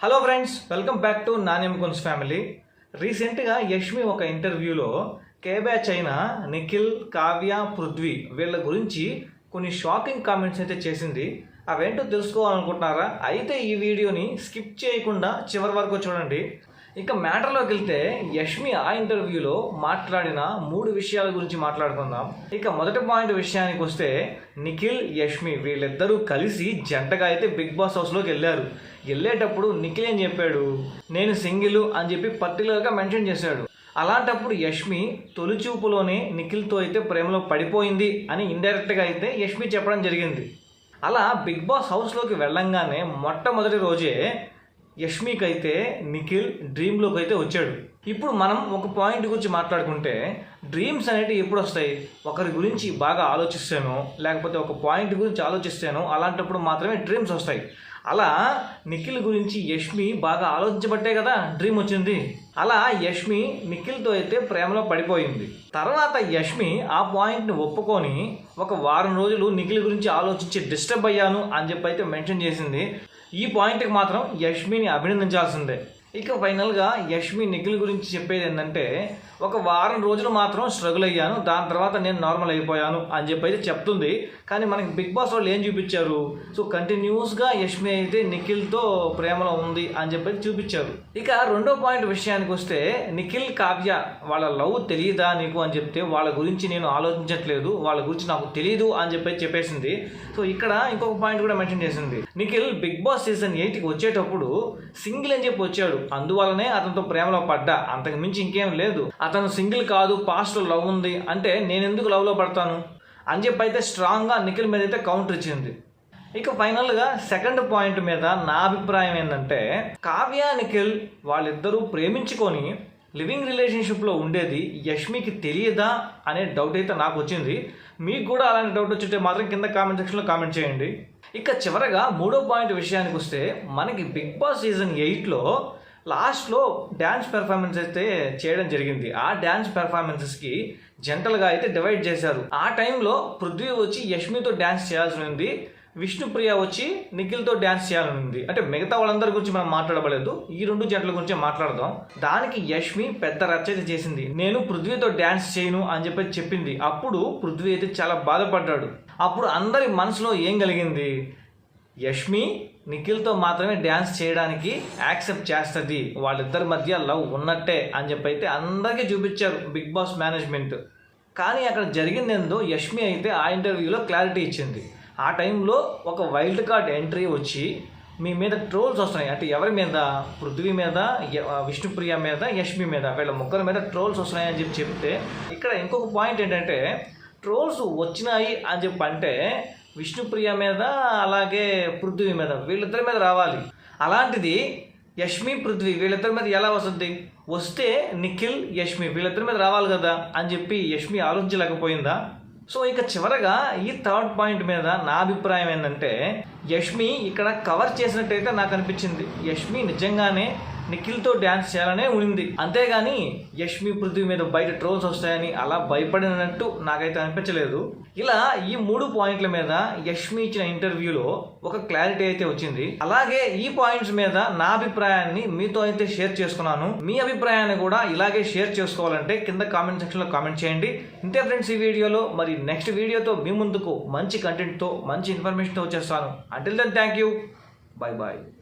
Hello friends welcome back to నాణ్యం family రీసెంట్గా యష్మి ఒక ఇంటర్వ్యూలో కేబ్యాచ్ అయిన నిఖిల్ కావ్య పృథ్వీ వీళ్ళ గురించి కొన్ని షాకింగ్ కామెంట్స్ అయితే చేసింది. అవేంటో తెలుసుకోవాలనుకుంటున్నారా? అయితే ఈ వీడియోని స్కిప్ చేయకుండా చివరి వరకు చూడండి. ఇక మ్యాటర్లోకి వెళ్తే యష్మి ఆ ఇంటర్వ్యూలో మాట్లాడిన మూడు విషయాల గురించి మాట్లాడుకుందాం. ఇక మొదటి పాయింట్ విషయానికి వస్తే నిఖిల్ యష్మి వీళ్ళిద్దరూ కలిసి జంటగా అయితే బిగ్ బాస్ హౌస్లోకి వెళ్ళారు. వెళ్ళేటప్పుడు నిఖిల్ ఏం చెప్పాడు? నేను సింగిల్ అని చెప్పి పర్టికులర్గా మెన్షన్ చేశాడు. అలాంటప్పుడు యష్మి తొలి చూపులోనే నిఖిల్తో అయితే ప్రేమలో పడిపోయింది అని ఇండైరెక్ట్గా అయితే యష్మి చెప్పడం జరిగింది. అలా బిగ్ బాస్ హౌస్లోకి వెళ్ళంగానే మొట్టమొదటి రోజే యష్మికి అయితే నిఖిల్ డ్రీమ్లోకి అయితే వచ్చాడు. ఇప్పుడు మనం ఒక పాయింట్ గురించి మాట్లాడుకుంటే డ్రీమ్స్ అనేవి ఎప్పుడు వస్తాయి? ఒకరి గురించి బాగా ఆలోచిస్తాను లేకపోతే ఒక పాయింట్ గురించి ఆలోచిస్తాను అలాంటప్పుడు మాత్రమే డ్రీమ్స్ వస్తాయి. అలా నిఖిల్ గురించి యష్మి బాగా ఆలోచించబట్టే కదా డ్రీమ్ వచ్చింది. అలా యష్మి నిఖిల్తో అయితే ప్రేమలో పడిపోయింది. తర్వాత యష్మి ఆ పాయింట్ని ఒప్పుకొని ఒక వారం రోజులు నిఖిల్ గురించి ఆలోచించి డిస్టర్బ్ అయ్యాను అని చెప్పి అయితే మెన్షన్ చేసింది. ఈ పాయింట్కి మాత్రం యష్మిని అభినందించాల్సిందే. ఇక ఫైనల్గా యష్మి నిఖిల్ గురించి చెప్పేది ఏంటంటే ఒక వారం రోజులు మాత్రం స్ట్రగుల్ అయ్యాను దాని తర్వాత నేను నార్మల్ అయిపోయాను అని చెప్పి అయితే చెప్తుంది. కానీ మనకి బిగ్ బాస్ వాళ్ళు ఏం చూపించారు? సో కంటిన్యూస్గా యష్మి అయితే నిఖిల్తో ప్రేమలో ఉంది అని చెప్పి చూపించారు. ఇక రెండో పాయింట్ విషయానికి వస్తే నిఖిల్ కావ్య వాళ్ళ లవ్ తెలియదా నీకు అని చెప్తే వాళ్ళ గురించి నేను ఆలోచించట్లేదు వాళ్ళ గురించి నాకు తెలియదు అని చెప్పి చెప్పేసింది. సో ఇక్కడ ఇంకొక పాయింట్ కూడా మెన్షన్ చేసింది. నిఖిల్ బిగ్ బాస్ సీజన్ ఎయిట్కి వచ్చేటప్పుడు సింగిల్ అని చెప్పి వచ్చాడు. అందువల్లనే అతనితో ప్రేమలో పడ్డా. అంతకు మించి ఇంకేం లేదు. అతను సింగిల్ కాదు పాస్ట్ లవ్ ఉంది అంటే నేను ఎందుకు లవ్లో పడతాను? అని చెప్పి అయితే స్ట్రాంగ్గా నిఖిల్ మీద అయితే కౌంటర్ ఇచ్చింది. ఇక ఫైనల్గా సెకండ్ పాయింట్ మీద నా అభిప్రాయం ఏంటంటే కావ్య నిఖిల్ వాళ్ళిద్దరూ ప్రేమించుకొని లివింగ్ రిలేషన్షిప్లో ఉండేది యష్మికి తెలియదా అనే డౌట్ అయితే నాకు వచ్చింది. మీకు కూడా అలాంటి డౌట్ వచ్చింటే మాత్రం కింద కామెంట్ సెక్షన్లో కామెంట్ చేయండి. ఇక చివరగా మూడో పాయింట్ విషయానికి వస్తే మనకి బిగ్ బాస్ సీజన్ ఎయిట్లో లాస్ట్లో డ్యాన్స్ పెర్ఫార్మెన్స్ అయితే చేయడం జరిగింది. ఆ డ్యాన్స్ పెర్ఫార్మెన్సెస్కి జంటలుగా అయితే డివైడ్ చేశారు. ఆ టైంలో పృథ్వీ వచ్చి యష్మితో డ్యాన్స్ చేయాల్సి ఉంది. విష్ణుప్రియ వచ్చి నిఖిల్తో డ్యాన్స్ చేయాలని ఉంది. అంటే మిగతా వాళ్ళందరి గురించి మనం మాట్లాడబలేదు ఈ రెండు జంటల గురించి మాట్లాడదాం. దానికి యష్మి పెద్ద రచయిత చేసింది. నేను పృథ్వీతో డ్యాన్స్ చేయను అని చెప్పి చెప్పింది. అప్పుడు పృథ్వీ అయితే చాలా బాధపడ్డాడు. అప్పుడు అందరి మనసులో ఏం కలిగింది? యష్మి నిఖిల్తో మాత్రమే డ్యాన్స్ చేయడానికి యాక్సెప్ట్ చేస్తుంది. వాళ్ళిద్దరి మధ్య లవ్ ఉన్నట్టే అని చెప్పి అయితే అందరికీ చూపించారు బిగ్ బాస్ మేనేజ్మెంట్. కానీ అక్కడ జరిగిందేందో యష్మి అయితే ఆ ఇంటర్వ్యూలో క్లారిటీ ఇచ్చింది. ఆ టైంలో ఒక వైల్డ్ కార్డ్ ఎంట్రీ వచ్చి మీ మీద ట్రోల్స్ వస్తున్నాయి. అంటే ఎవరి మీద? పృథ్వీ మీద విష్ణుప్రియ మీద యష్మి మీద. వీళ్ళ ముగ్గురు మీద ట్రోల్స్ వస్తున్నాయి అని చెప్పి చెప్తే ఇక్కడ ఇంకొక పాయింట్ ఏంటంటే ట్రోల్స్ వచ్చినాయి అని చెప్పి అంటే విష్ణుప్రియ మీద అలాగే పృథ్వీ మీద. వీళ్ళిద్దరి మీద రావాలి. అలాంటిది యష్మి పృథ్వీ వీళ్ళిద్దరి మీద ఎలా వస్తుంది? వస్తే నిఖిల్ యష్మి వీళ్ళిద్దరి మీద రావాలి కదా అని చెప్పి యష్మి ఆలోచించలేకపోయిందా? సో ఇక చివరగా ఈ థర్డ్ పాయింట్ మీద నా అభిప్రాయం ఏంటంటే యష్మి ఇక్కడ కవర్ చేసినట్టయితే నాకు అనిపించింది. యష్మి నిజంగానే నిఖిల్తో డ్యాన్స్ చేయాలనే ఉంది అంతేగాని యష్మి పృథ్వీ మీద బయట ట్రోల్స్ వస్తాయని అలా భయపడినట్టు నాకైతే అనిపించలేదు. ఇలా ఈ మూడు పాయింట్ల మీద యష్మి ఇచ్చిన ఇంటర్వ్యూలో ఒక క్లారిటీ అయితే వచ్చింది. అలాగే ఈ పాయింట్స్ మీద నా అభిప్రాయాన్ని మీతో అయితే షేర్ చేసుకున్నాను. మీ అభిప్రాయాన్ని కూడా ఇలాగే షేర్ చేసుకోవాలంటే కింద కామెంట్ సెక్షన్లో కామెంట్ చేయండి. ఇంతే ఫ్రెండ్స్ ఈ వీడియోలో మరి నెక్స్ట్ వీడియోతో మీ ముందుకు మంచి కంటెంట్తో మంచి ఇన్ఫర్మేషన్తో వచ్చేస్తాను. Until then, thank you. Bye bye.